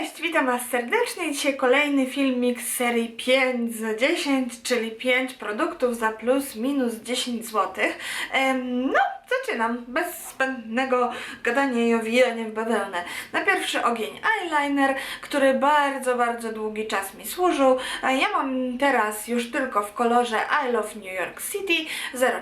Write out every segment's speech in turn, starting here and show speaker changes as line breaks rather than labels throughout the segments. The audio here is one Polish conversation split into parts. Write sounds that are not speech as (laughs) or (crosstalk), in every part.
Cześć, witam Was serdecznie. Dzisiaj kolejny filmik z serii 5 za 10, czyli 5 produktów za plus minus 10 zł. No, zaczynam bez zbędnego gadania i owijania w bawełnę. Na pierwszy ogień eyeliner, który bardzo, bardzo długi czas mi służył. Ja mam teraz już tylko w kolorze I Love New York City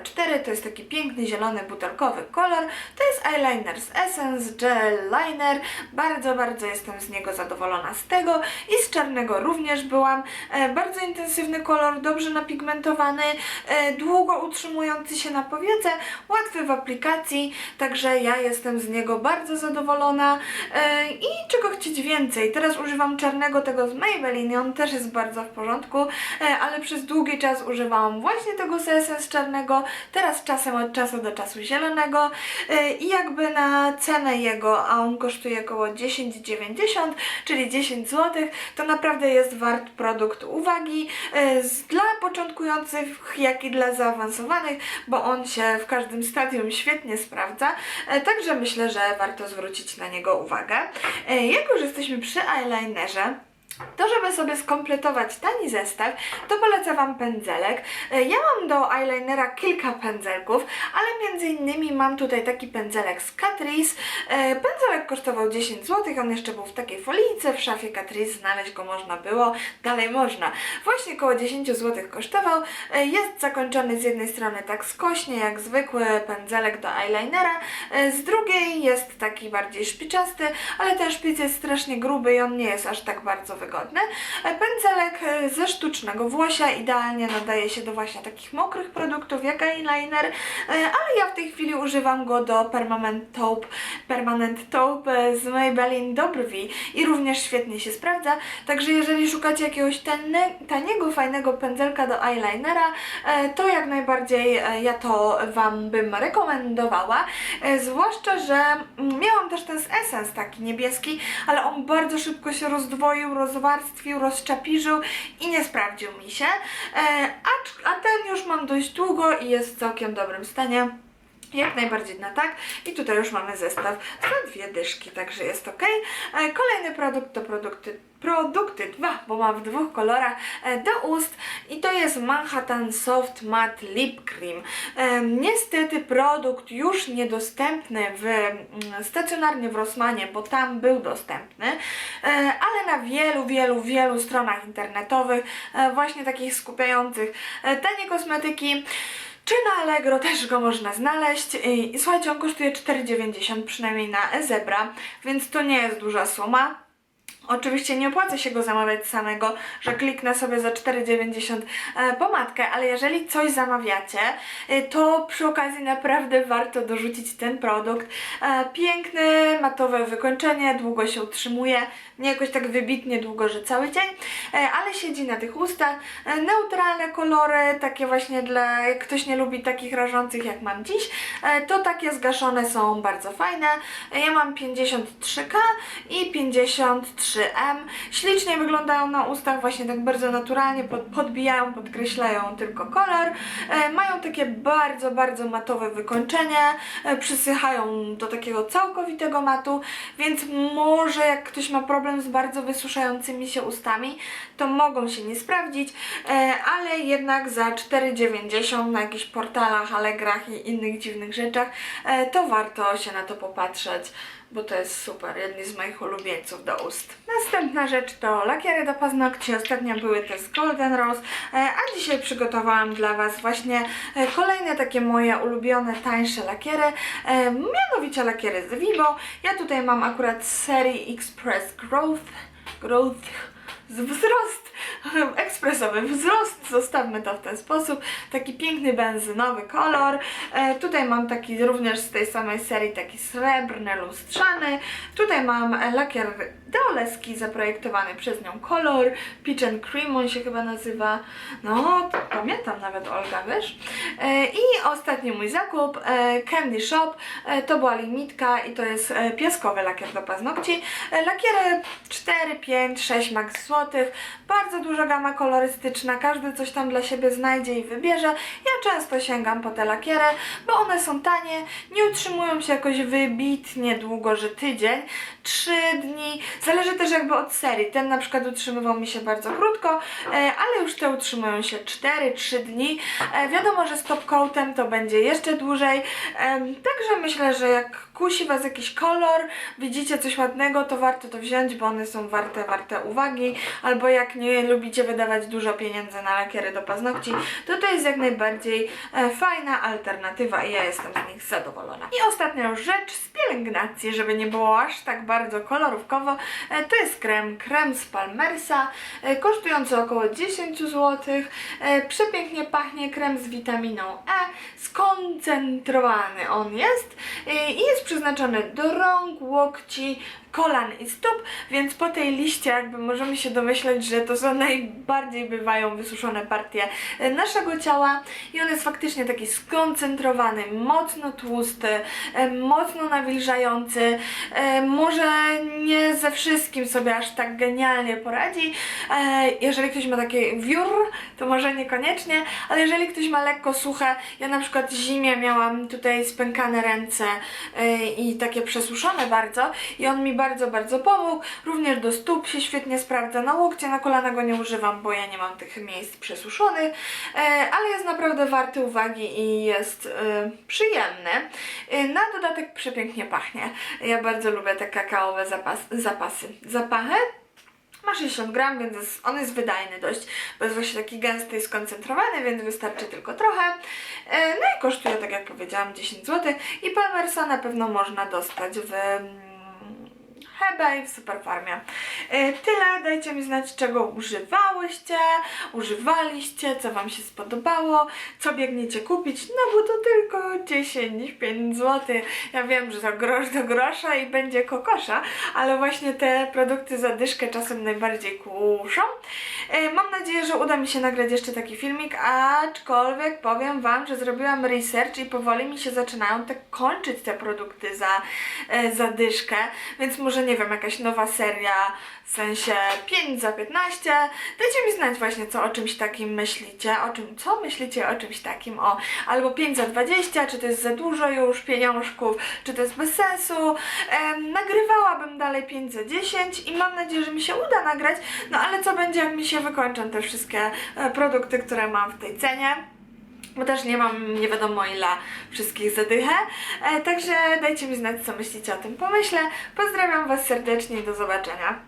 04. To jest taki piękny, zielony, butelkowy kolor. To jest eyeliner z Essence Gel Liner. Bardzo, bardzo jestem z niego zadowolona z tego i z czarnego również byłam. E, bardzo intensywny kolor, dobrze napigmentowany, e, długo utrzymujący się na powiece, łatwy w aplikacji, także ja jestem z niego bardzo zadowolona. E, i czego chcieć więcej. Teraz używam czarnego tego z Maybelline on też jest bardzo w porządku, e, ale przez długi czas używałam właśnie tego z Essence czarnego, teraz czasem od czasu do czasu zielonego. E, i jakby na cenę jego, a on kosztuje około 10,90, czyli 10 zł, to naprawdę jest wart produkt uwagi dla początkujących, jak i dla zaawansowanych, bo on się w każdym stadium świetnie sprawdza, e, także myślę, że warto zwrócić na niego uwagę. E, jak już jesteśmy przy eyelinerze, to, żeby sobie skompletować tani zestaw, to polecam Wam pędzelek. E, Ja mam do eyelinera kilka pędzelków, ale między innymi mam tutaj taki pędzelek z Catrice. Kosztował 10 zł, on jeszcze był w takiej folijce, w szafie Catrice znaleźć go można było, dalej można. Właśnie około 10 zł kosztował. E, Jest zakończony z jednej strony tak skośnie, jak zwykły pędzelek do eyelinera, e, z drugiej jest taki bardziej szpiczasty, ale ten szpic jest strasznie gruby i on nie jest aż tak bardzo wygodny. E, Pędzelek ze sztucznego włosia idealnie nadaje się do właśnie takich mokrych produktów jak eyeliner, ale ja w tej chwili używam go do Permanent Taupe, Permanent Taupe z Maybelline do brwi i również świetnie się sprawdza, także jeżeli szukacie jakiegoś tanie, taniego, fajnego pędzelka do eyelinera, e, to jak najbardziej e, ja to Wam bym rekomendowała, e, zwłaszcza, że mm, miałam też ten Essence taki niebieski, ale on bardzo szybko się rozdwoił, rozwarstwił, rozczapiżył i nie sprawdził mi się, a, a ten już mam dość długo i jest w całkiem dobrym stanie. Jak najbardziej na tak. I tutaj już mamy zestaw za dwie dyszki, także jest ok. E, Kolejny produkt to produkty, produkty dwa, bo mam w dwóch kolorach e, do ust i to jest Manhattan Soft Matte Lip Cream. E, Niestety produkt już niedostępny w mm, stacjonarnie w Rossmanie, bo tam był dostępny, ale na wielu, wielu, wielu stronach internetowych, właśnie takich skupiających tanie kosmetyki, czy na Allegro też go można znaleźć. I, słuchajcie, on kosztuje 4,90 przynajmniej na Zebra, więc to nie jest duża suma. Oczywiście nie opłaca się go zamawiać samego, że kliknę sobie za 4,90 e, pomadkę, ale jeżeli coś zamawiacie, e, to przy okazji naprawdę warto dorzucić ten produkt. E, Piękny, matowe wykończenie, długo się utrzymuje, nie jakoś tak wybitnie długo, że cały dzień, ale siedzi na tych ustach. Neutralne kolory, takie właśnie dla, jak ktoś nie lubi takich rażących jak mam dziś, to takie zgaszone są bardzo fajne. Ja mam 53K i 53M. Ślicznie wyglądają na ustach, właśnie tak bardzo naturalnie pod, podbijają, podkreślają tylko kolor. E, mają takie bardzo, bardzo matowe wykończenie, e, przysychają do takiego całkowitego matu, więc może jak ktoś ma problem z bardzo wysuszającymi się ustami, to mogą się nie sprawdzić, e, ale jednak za 4,90 na jakichś portalach, Allegrach i innych dziwnych rzeczach, to warto się na to popatrzeć bo to jest super, jedni z moich ulubieńców do ust. Następna rzecz to lakiery do paznokci. Ostatnio były te z Golden Rose, e, a dzisiaj przygotowałam dla Was właśnie e, kolejne takie moje ulubione, tańsze lakiery, e, mianowicie lakiery z Vivo. Ja tutaj mam akurat serii Express Growth, Growth, wzrost, (laughs) ekspresowy wzrost, zostawmy to w ten sposób. Taki piękny benzynowy kolor. E, tutaj mam taki również z tej samej serii, taki srebrny, lustrzany. Tutaj mam lakier Deoleski zaprojektowany przez nią kolor. Peach and Cream on się chyba nazywa. No, pamiętam nawet Olga, wiesz. E, I ostatni mój zakup, e, Candy Shop. E, to była limitka i to jest e, pieskowy lakier do paznokci. E, lakiery 4, 5, 6 max. Bardzo duża gama kolorystyczna, każdy coś tam dla siebie znajdzie i wybierze. Ja często sięgam po te lakiery, bo one są tanie, nie utrzymują się jakoś wybitnie długo, że tydzień, trzy dni, zależy też jakby od serii. Ten na przykład utrzymywał mi się bardzo krótko, e, ale już te utrzymują się 4-3 dni. E, wiadomo, że z top coatem to będzie jeszcze dłużej, Em, także myślę, że jak kusi Was jakiś kolor, widzicie coś ładnego, to warto to wziąć, bo one są warte, warte uwagi, albo jak nie lubicie wydawać dużo pieniędzy na lakiery do paznokci, to to jest jak najbardziej e, fajna alternatywa i ja jestem z nich zadowolona. I ostatnia rzecz z pielęgnacji, żeby nie było aż tak bardzo kolorówkowo, e, to jest krem, krem z Palmersa, e, kosztujący około 10 zł, przepięknie pachnie krem z witaminą E, skoncentrowany on jest i jest przeznaczony do rąk, łokci, kolan i stóp, więc po tej liście jakby możemy się domyśleć, że to są najbardziej bywają wysuszone partie e, naszego ciała i on jest faktycznie taki skoncentrowany, mocno tłusty, e, mocno nawilżający, e, może nie ze wszystkim sobie aż tak genialnie poradzi, jeżeli ktoś ma taki wiór, to może niekoniecznie, ale jeżeli ktoś ma lekko suche, ja na przykład zimie miałam tutaj spękane ręce i takie przesuszone bardzo i on mi bardzo, bardzo pomógł. Również do stóp się świetnie sprawdza. Na łokcie, na kolana go nie używam, bo ja nie mam tych miejsc przesuszonych, e, ale jest naprawdę warty uwagi i jest e, przyjemny. E, na dodatek przepięknie pachnie. Ja bardzo lubię te kakaowe zapas, zapasy. Zapachy? Ma 60 gram, więc jest, on jest wydajny dość, bo jest właśnie taki gęsty i skoncentrowany, więc wystarczy tylko trochę. No i kosztuje, tak jak powiedziałam, 10 zł. I Palmersa na pewno można dostać w Hebe w Superfarmie. E, Tyle, dajcie mi znać, czego używałyście, używaliście, co Wam się spodobało, co biegniecie kupić, no bo to tylko 10, 5 zł. Ja wiem, że to grosz do grosza i będzie kokosza, ale właśnie te produkty za dyszkę czasem najbardziej kuszą. E, Mam nadzieję, że uda mi się nagrać jeszcze taki filmik, aczkolwiek powiem Wam, że zrobiłam research i powoli mi się zaczynają te kończyć te produkty za, e, za dyszkę, więc może nie wiem, jakaś nowa seria, w sensie 5 za 15. Dajcie mi znać właśnie, co o czymś takim myślicie, o czym, co myślicie o czymś takim, o albo 5 za 20, czy to jest za dużo już pieniążków, czy to jest bez sensu. Em, nagrywałabym dalej 5 za 10 i mam nadzieję, że mi się uda nagrać, no ale co będzie, jak mi się wykończą te wszystkie e, produkty, które mam w tej cenie bo też nie mam nie wiadomo ile wszystkich zadychę. E, także dajcie mi znać, co myślicie o tym pomyśle. Pozdrawiam Was serdecznie i do zobaczenia.